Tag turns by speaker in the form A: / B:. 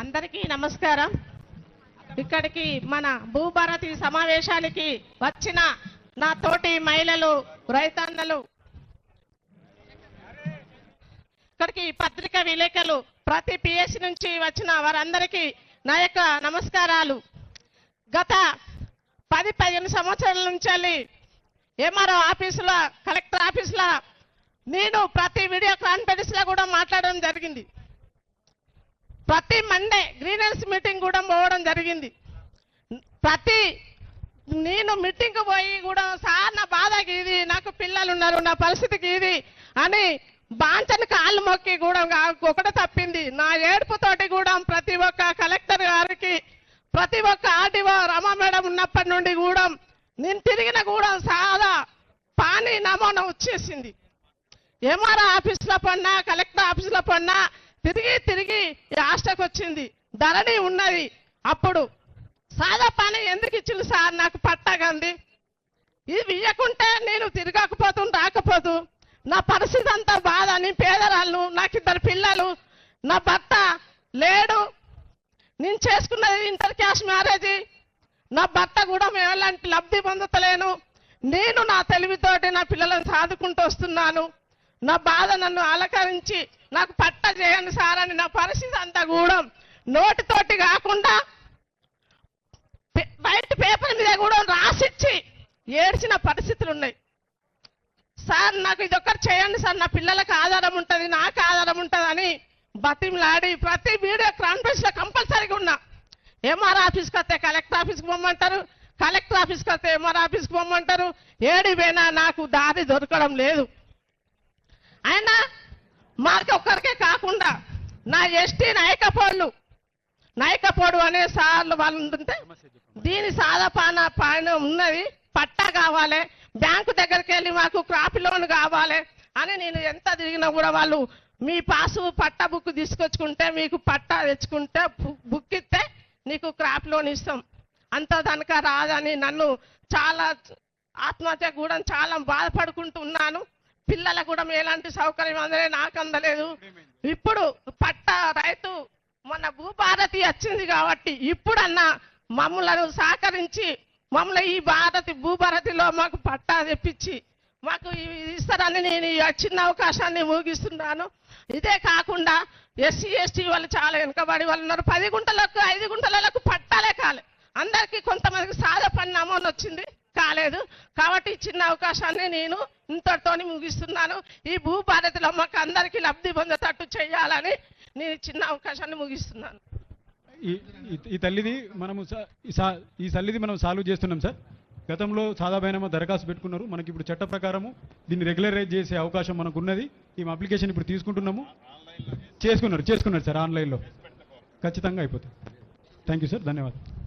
A: అందరికీ నమస్కారం. ఇక్కడికి మన భూభారతి సమావేశానికి వచ్చిన నా తోటి మహిళలు రైతన్నలు ఇక్కడికి పత్రిక విలేకరులు ప్రతి పిఎస్సి నుంచి వచ్చిన వారందరికీ నా యొక్క నమస్కారాలు. గత పది పదిహేను సంవత్సరాల నుంచి ఎంఆర్ఓ ఆఫీసులో కలెక్టర్ ఆఫీసులో నేను ప్రతి వీడియో కాన్ఫరెన్స్లో కూడా మాట్లాడడం జరిగింది. ప్రతి మండే గ్రీనెన్స్ మీటింగ్ కూడా పోవడం జరిగింది. ప్రతి నేను మీటింగ్కి పోయి కూడా సార్ నా బాధకి ఇది నాకు పిల్లలు ఉన్నారు నా పరిస్థితికి ఇది అని బాంచని కాళ్ళు మొక్కి కూడా ఒకటి తప్పింది. నా ఏడుపుతోటి కూడా ప్రతి ఒక్క కలెక్టర్ గారికి ప్రతి ఒక్క ఆర్టీఓ రమా మేడం ఉన్నప్పటి నుండి కూడా నేను తిరిగిన కూడా సాదా పానీ నమూనా వచ్చేసింది. ఎంఆర్ఓ ఆఫీస్లో పడినా కలెక్టర్ ఆఫీస్లో పడినా తిరిగి తిరిగి ఈ హాస్టల్కి వచ్చింది. ధరణి ఉన్నది. అప్పుడు సాదా పని ఎందుకు ఇచ్చింది సార్? నాకు పట్టగంది ఇది ఇయ్యకుంటే నేను తిరగకపోతూ రాకపోదు నా పరిస్థితి అంతా బాధ. నీ పేదరాళ్ళు నాకు ఇద్దరు పిల్లలు. నా భర్త లేడు. నేను చేసుకున్నది ఇంటర్ క్యాష్ మ్యారేజ్. నా భర్త కూడా మేము ఎలాంటి లబ్ధి పొందుతలేను. నేను నా తెలివితోటి నా పిల్లలను సాదుకుంటూ వస్తున్నాను. నా బాధ నన్ను అలకరించి నాకు పట్ట చేయండి సార్ అని నా పరిస్థితి అంతా కూడా నోటితోటి కాకుండా బయట పేపర్ మీద కూడా రాసిచ్చి ఏడ్చిన పరిస్థితులు ఉన్నాయి. సార్ నాకు ఇది ఒక్కటి చేయండి సార్ నా పిల్లలకు ఆధారం ఉంటుంది నాకు ఆధారం ఉంటుంది అని బతిమలాడి ప్రతి వీడియో కాన్ఫరెన్స్లో కంపల్సరీగా ఉన్నా. ఎంఆర్ ఆఫీస్కి వస్తే కలెక్టర్ ఆఫీస్కి పొమ్మంటారు కలెక్టర్ ఆఫీస్కి వస్తే ఎంఆర్ ఆఫీస్కి పొమ్మంటారు. ఏడి పోయినా నాకు దారి దొరకడం లేదు. ఆయన మాకు ఒక్కరికే కాకుండా నా ఎస్టీ నాయకపోళ్ళు నాయకపోడు అనే సార్లు వాళ్ళు ఉంటుంటే దీని సాధపాన పైన ఉన్నది పట్టా కావాలి బ్యాంకు దగ్గరికి వెళ్ళి మాకు క్రాప్ లోన్ కావాలి అని నేను ఎంత తిరిగినా కూడా వాళ్ళు మీ పాసు పట్టా బుక్ తీసుకొచ్చుకుంటే మీకు పట్టా తెచ్చుకుంటే బుక్ ఇస్తే నీకు క్రాప్ లోన్ ఇస్తాం. అంత తనక రాదని నన్ను చాలా ఆత్మహత్య కూడా చాలా బాధపడుకుంటున్నాను. పిల్లలకు కూడా ఎలాంటి సౌకర్యం అందలే నాకు అందలేదు. ఇప్పుడు పట్ట రైతు మన భూభారతి వచ్చింది కాబట్టి ఇప్పుడన్నా మమ్మలను సహకరించి మమ్మల్ని ఈ భారతి భూభారతిలో మాకు పట్టా తెప్పించి మాకు ఇస్తారని నేను ఈ చిన్న అవకాశాన్ని ముగిస్తున్నాను. ఇదే కాకుండా ఎస్సీ ఎస్టీ వాళ్ళు చాలా వెనుకబడి వాళ్ళు ఉన్నారు. పది గుంటలకు ఐదు గుంటలకు పట్టాలే కాలే అందరికీ కొంతమందికి సాదా పని నమోదు వచ్చింది కాలేదు కాబట్టి ఈ చిన్న అవకాశాన్ని ఇంతటితోని ముగిస్తున్నాను. ఈ భూభారతిలో మాకు అందరికీ లబ్ధి పొందేటట్టు చేయాలని నేను చిన్న అవకాశాన్ని ముగిస్తున్నాను.
B: ఈ తల్లిది మనము ఈ తల్లిది మనం సాల్వ్ చేస్తున్నాం సార్. గతంలో సాదాబైనమా దరఖాస్తు పెట్టుకున్నారు. మనకి ఇప్పుడు చట్ట ప్రకారము దీన్ని రెగ్యులరైజ్ చేసే అవకాశం మనకు ఉన్నది ఈ అప్లికేషన్ ఇప్పుడు తీసుకుంటున్నాము. చేసుకున్నారు చేసుకున్నారు సార్ ఆన్లైన్లో. ఖచ్చితంగా అయిపోతుంది. థ్యాంక్ యూ సార్ ధన్యవాదాలు.